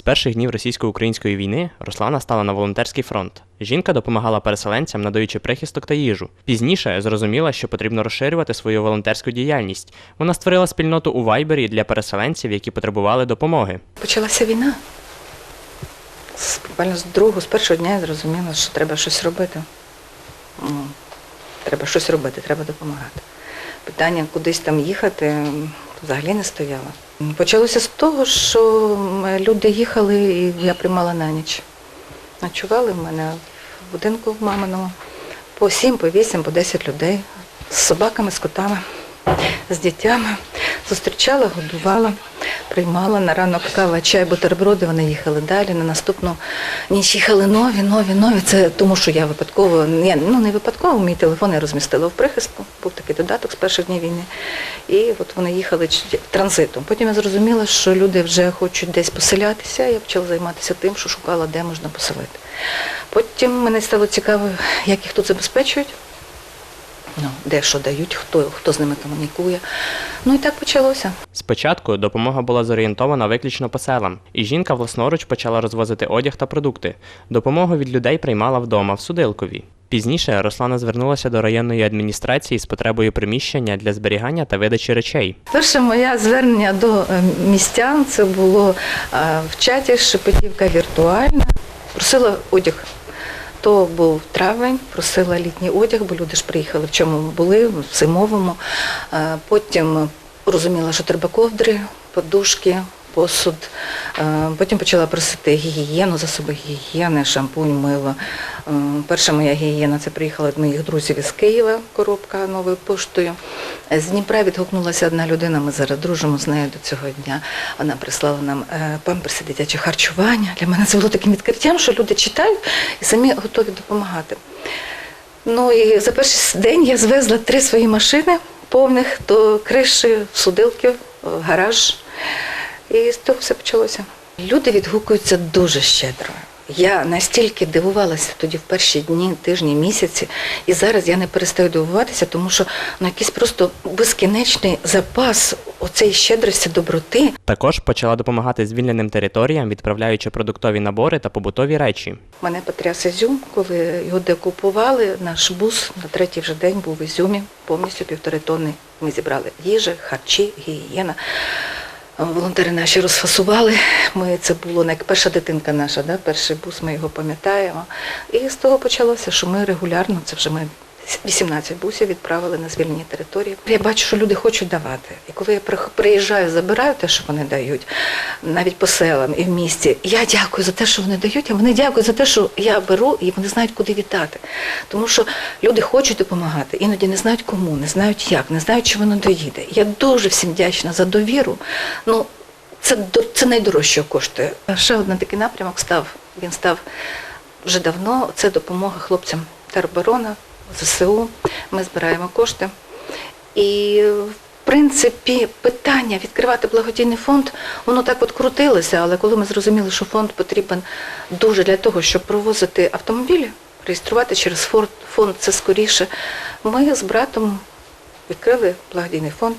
З перших днів російсько-української війни Руслана стала на волонтерський фронт. Жінка допомагала переселенцям, надаючи прихисток та їжу. Пізніше зрозуміла, що потрібно розширювати свою волонтерську діяльність. Вона створила спільноту у Вайбері для переселенців, які потребували допомоги. Почалася війна. Буквально з другого, з першого дня я зрозуміла, що треба щось робити. Треба щось робити, треба допомагати. Питання кудись там їхати взагалі не стояла. Почалося з того, що люди їхали і я приймала на ніч. Ночували в мене в будинку в маминому по сім, по вісім, по десять людей з собаками, з котами, з дітями. Зустрічала, годувала, приймала на ранок кава, чай, бутерброди. Вони їхали далі. На наступну ніч їхали нові, нові, нові. Це тому, що я випадково, я, ну не випадково, мій телефон я розмістила в прихистку. Був такий додаток з перших днів війни. І от вони їхали транзитом. Потім я зрозуміла, що люди вже хочуть десь поселятися. Я почала займатися тим, що шукала, де можна поселити. Потім мене стало цікаво, як їх тут забезпечують. Ну, де що дають, хто, хто з ними комунікує. Ну і так почалося. Спочатку допомога була зорієнтована виключно по селам, і жінка власноруч почала розвозити одяг та продукти. Допомогу від людей приймала вдома в Судилкові. Пізніше Руслана звернулася до районної адміністрації з потребою приміщення для зберігання та видачі речей. Перше моє звернення до е, містян це було е, в чаті Шепетівка віртуальна. Просила одяг. То був травень, просила літній одяг, бо люди ж приїхали, в чому були, в зимовому. Е, Потім розуміла, що треба ковдри, подушки, посуд. Е, Потім почала просити гігієну, засоби гігієни, шампунь, мило. Е, Перша моя гігієна це приїхала від моїх друзів із Києва, коробка новою поштою. З Дніпра відгукнулася одна людина, ми зараз дружимо з нею до цього дня. Вона прислала нам е, памперси дитяче харчування. Для мене це було таким відкриттям, що люди читають і самі готові допомагати. Ну і за перший день я звезла три свої машини повних до криші, судилки, гараж. І з того все почалося. Люди відгукуються дуже щедро. Я настільки дивувалася тоді в перші дні, тижні, місяці, і зараз я не перестаю дивуватися, тому що ну, якийсь просто безкінечний запас оцеї щедрості, доброти. Також почала допомагати звільненим територіям, відправляючи продуктові набори та побутові речі. Мене потряс Ізюм, коли його декупували, наш бус на третій вже день був в Ізюмі, повністю півтори тонни. Ми зібрали їжі, харчі, гігієна. Волонтери наші розфасували. Ми це було як перша дитинка наша, да? перший бус, ми його пам'ятаємо. І з того почалося, що ми регулярно, це вже ми 18 бусів відправили на звільнені території. Я бачу, що люди хочуть давати. І коли я приїжджаю, забираю те, що вони дають, навіть по селам і в місті, я дякую за те, що вони дають, а вони дякують за те, що я беру, і вони знають, куди віддати. Тому що люди хочуть допомагати, іноді не знають кому, не знають як, не знають, чи воно доїде. Я дуже всім вдячна за довіру. Ну, це, це найдорожче коштує. Ще один такий напрямок став. Він став вже давно. Це допомога хлопцям тероборона, ЗСУ. Ми збираємо кошти. І в принципі питання відкривати благодійний фонд, воно так от крутилося, але коли ми зрозуміли, що фонд потрібен дуже для того, щоб провозити автомобілі, реєструвати через фонд, це скоріше, ми з братом відкрили благодійний фонд,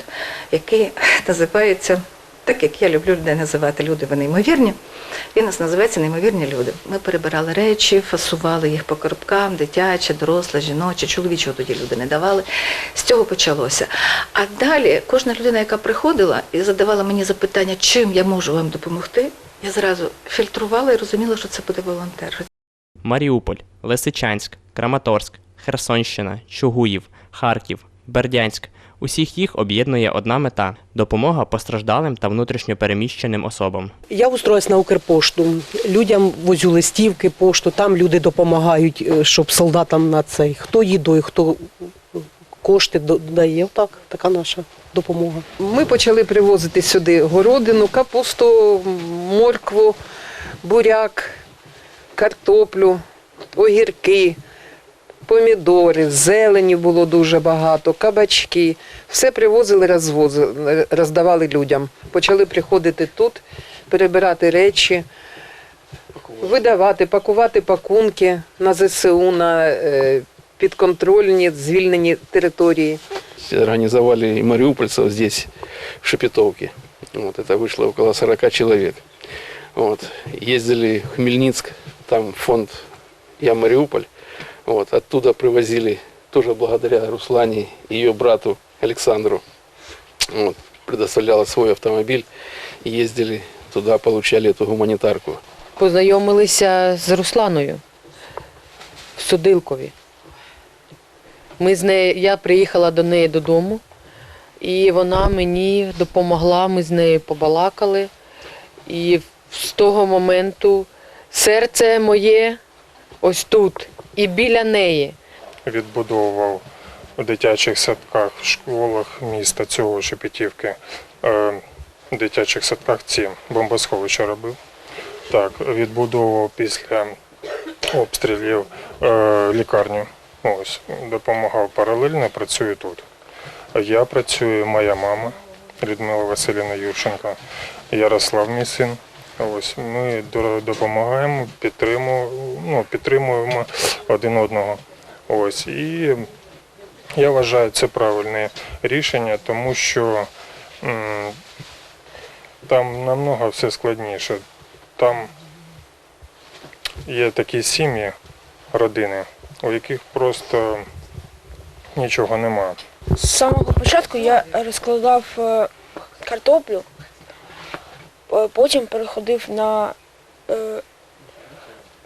який називається, так як я люблю людей називати люди, вони ймовірні. Він нас називається Неймовірні люди. Ми перебирали речі, фасували їх по коробкам, дитяче, доросле, жіноче, чоловічого тоді люди не давали. З цього почалося. А далі кожна людина, яка приходила і задавала мені запитання, чим я можу вам допомогти, я зразу фільтрувала і розуміла, що це буде волонтер. Маріуполь, Лисичанськ, Краматорськ, Херсонщина, Чугуїв, Харків, Бердянськ. Усіх їх об'єднує одна мета допомога постраждалим та внутрішньо переміщеним особам. Я устроюсь на Укрпошту. Людям возю листівки, пошту, там люди допомагають, е, щоб солдатам на цей. Хто їдою, хто кошти до- дає. Так, така наша допомога. Ми почали привозити сюди городину, капусту, моркву, буряк, картоплю, огірки, помідори, зелені було дуже багато, кабачки. Все привозили, розвозили, роздавали людям. Почали приходити тут, перебирати речі, видавати, пакувати пакунки на ЗСУ, на е, підконтрольні, звільнені території. организовали и мариупольцев здесь, в Шепетовке. Вот, это вышло около 40 человек. Вот. Ездили в Хмельницк, там фонд «Я Мариуполь». Вот. Оттуда привозили, тоже благодаря Руслане и ее брату Александру. Вот. Предоставляла свой автомобиль. Ездили туда, получали эту гуманитарку. Познайомилися з Русланою в Судилкові. Ми з нею, я приїхала до неї додому, і вона мені допомогла, ми з нею побалакали. І з того моменту серце моє ось тут і біля неї. відбудовував у дитячих садках, в школах міста цього Шепетівки, е, в дитячих садках ці бомбосховища робив. Так, відбудовував після обстрілів е, лікарню. Ось, допомагав паралельно, працюю тут. Я працюю, моя мама Людмила Василівна Юрченко, Ярослав, мій син. Ось ми допомагаємо, підтримуємо, ну, підтримуємо один одного. Ось і я вважаю це правильне рішення, тому що м, там намного все складніше. Там є такі сім'ї, родини, у яких просто нічого нема. З самого початку я розкладав е, картоплю, потім переходив на, е,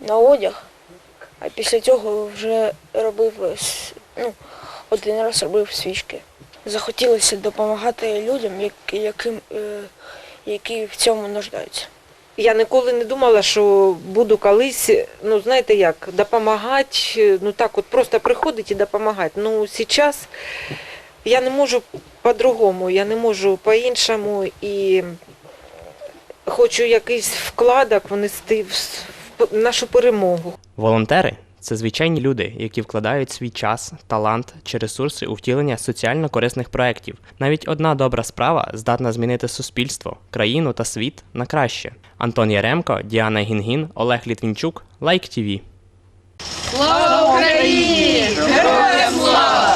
на одяг, а після цього вже робив е, ну, один раз робив свічки. Захотілося допомагати людям, яким, е, які в цьому нуждаються. Я ніколи не думала, що буду колись, ну знаєте як, допомагати, ну так от просто приходити і допомагати. Ну зараз я не можу по-другому, я не можу по-іншому і хочу якийсь вкладок внести в нашу перемогу. Волонтери це звичайні люди, які вкладають свій час, талант чи ресурси у втілення соціально корисних проєктів. Навіть одна добра справа здатна змінити суспільство, країну та світ на краще. Антон Яремко, Діана Гінгін, Олег Літвінчук, Лайк ТІВІ. Слава Україні! Героям слава!